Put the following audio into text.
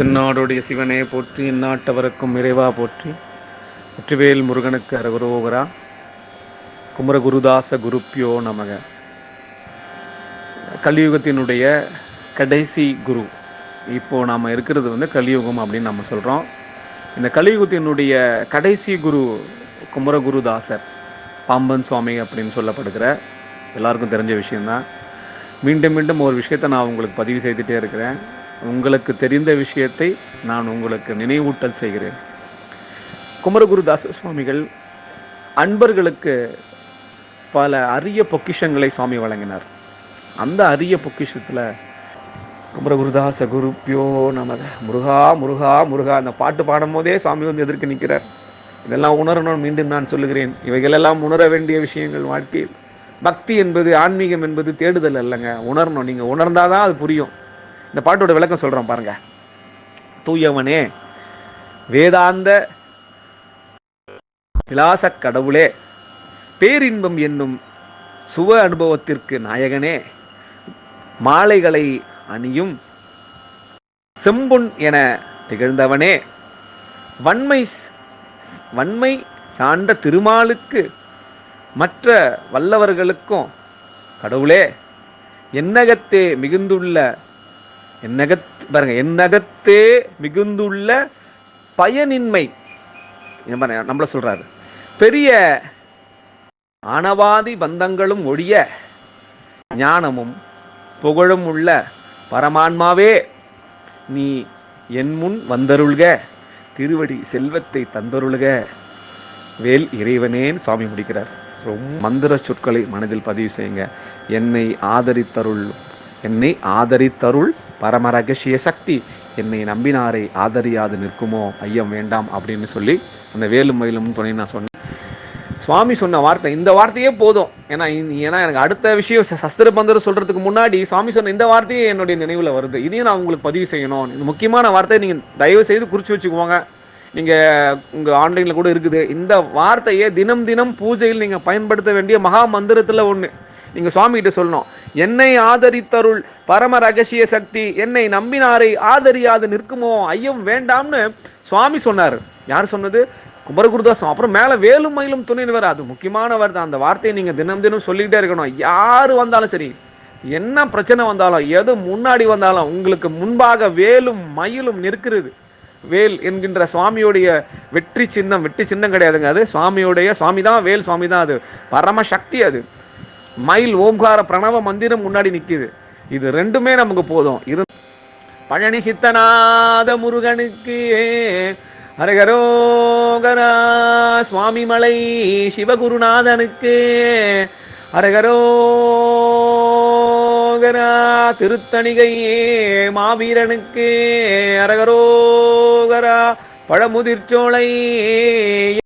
தென்னாடுடைய சிவனே போற்றி இந்நாட்டவருக்கும் இறைவா போற்றி. வெற்றிவேல் முருகனுக்கு அரகுரோகரா குமரகுருதாச குருப்பியோ நமக. கலியுகத்தினுடைய கடைசி குரு. இப்போது நாம் இருக்கிறது வந்து கலியுகம் அப்படின்னு நம்ம சொல்கிறோம் இந்த கலியுகத்தினுடைய கடைசி குரு குமரகுருதாசர் பாம்பன் சுவாமி அப்படின்னு சொல்லப்படுகிற எல்லாருக்கும் தெரிஞ்ச விஷயம்தான். மீண்டும் மீண்டும் ஒரு விஷயத்தை நான் உங்களுக்கு பதிவு செய்துட்டே இருக்கிறேன். உங்களுக்கு தெரிந்த விஷயத்தை நான் உங்களுக்கு நினைவூட்டல் செய்கிறேன். குமரகுருதாச சுவாமிகள் அன்பர்களுக்கு பல அரிய பொக்கிஷங்களை சுவாமி வழங்கினார். அந்த அரிய பொக்கிஷத்தில் குமரகுருதாச குருப்பியோ நமக முருகா முருகா முருகா அந்த பாட்டு பாடும் போதே சுவாமி வந்து எதிர்க்க நிற்கிறார். இதெல்லாம் உணரணும் மீண்டும் நான் சொல்லுகிறேன். இவைகளெல்லாம் உணர வேண்டிய விஷயங்கள் வாழ்க்கையில். பக்தி என்பது ஆன்மீகம் என்பது தேடுதல் அல்லங்க. உணரணும். நீங்கள் உணர்ந்தாதான் அது புரியும். இந்த பாட்டோட விளக்கம் சொல்கிறோம் பாருங்க. தூயவனே வேதாந்த விலாசக் கடவுளே பேரின்பம் என்னும் சுவ அனுபவத்திற்கு நாயகனே மாலைகளை அணியும் செம்பொன் என திகழ்ந்தவனே வன்மை வன்மை சார்ந்த திருமாலுக்கு மற்ற வல்லவர்களுக்கும் கடவுளே என்னகத்தே மிகுந்துள்ள என்னகத் பாருங்க என்னகத்தே மிகுந்துள்ள பயனின்மை. நம்மள சொல்றாரு. பெரிய ஆணவாதி பந்தங்களும் ஒழிய ஞானமும் புகழும் உள்ள பரமான்மாவே நீ என் முன் வந்தருள்க. திருவடி செல்வத்தை தந்தருள்க. வேல் இறைவனேன் சுவாமி முடிக்கிறார். ரொம்ப மந்திர சொற்களை மனதில் பதிவு செய்யுங்க. என்னை ஆதரித்தருள் என்னை ஆதரித்தருள் பரம ரகசிய சக்தி. என்னை நம்பினாரை ஆதரியாது நிற்குமோ? ஐயம் வேண்டாம் அப்படின்னு சொல்லி அந்த வேலும் மயிலும் துணை நான் சொன்னேன். சுவாமி சொன்ன வார்த்தை இந்த வார்த்தையே போதும். ஏன்னா ஏன்னா எனக்கு அடுத்த விஷயம் சஸ்திர பந்தர் சொல்கிறதுக்கு முன்னாடி சுவாமி சொன்ன இந்த வார்த்தையே என்னுடைய நினைவில் வருது. இதையும் நான் உங்களுக்கு பதிவு செய்யணும். இந்த முக்கியமான வார்த்தையை நீங்கள் தயவு செய்து குறித்து வச்சுக்குவாங்க நீங்கள் உங்கள் ஆன்லைனில் கூட இருக்குது. இந்த வார்த்தையை தினம் தினம் பூஜையில் நீங்கள் பயன்படுத்த வேண்டிய மகா மந்திரத்தில் ஒன்று நீங்கள் சுவாமிகிட்ட சொல்லணும். என்னை ஆதரித்தருள் பரம ரகசிய சக்தி என்னை நம்பினாரை ஆதரியாது நிற்குமோ ஐயம் வேண்டாம்னு சுவாமி சொன்னார். யார் சொன்னது? குமரகுருதாசம் அப்புறம் மேலே வேலும் மயிலும் துணைவர் அது முக்கியமானவர் தான். அந்த வார்த்தையை நீங்கள் தினம் தினம் சொல்லிக்கிட்டே இருக்கணும். யார் வந்தாலும் சரி என்ன பிரச்சனை வந்தாலும் எது முன்னாடி வந்தாலும் உங்களுக்கு முன்பாக வேலும் மயிலும் நிற்கிறது. வேல் என்கின்ற சுவாமியுடைய வெற்றி சின்னம் வெற்றி சின்னம் கிடையாதுங்க அது. சுவாமியுடைய சுவாமி தான் வேல் சுவாமி தான் அது பரமசக்தி அது. மயில் ஓம்கார பிரணவ மந்திரம் முன்னாடி நிற்கிது இது ரெண்டுமே நமக்கு போதும். இரு பழனி சித்தநாத முருகனுக்கு ஹரகரோகரா சுவாமி மலை சிவகுருநாதனுக்கு அரகரோகரா திருத்தணிகையே மாவீரனுக்கு அரகரோகரா பழமுதிர்ச்சோலை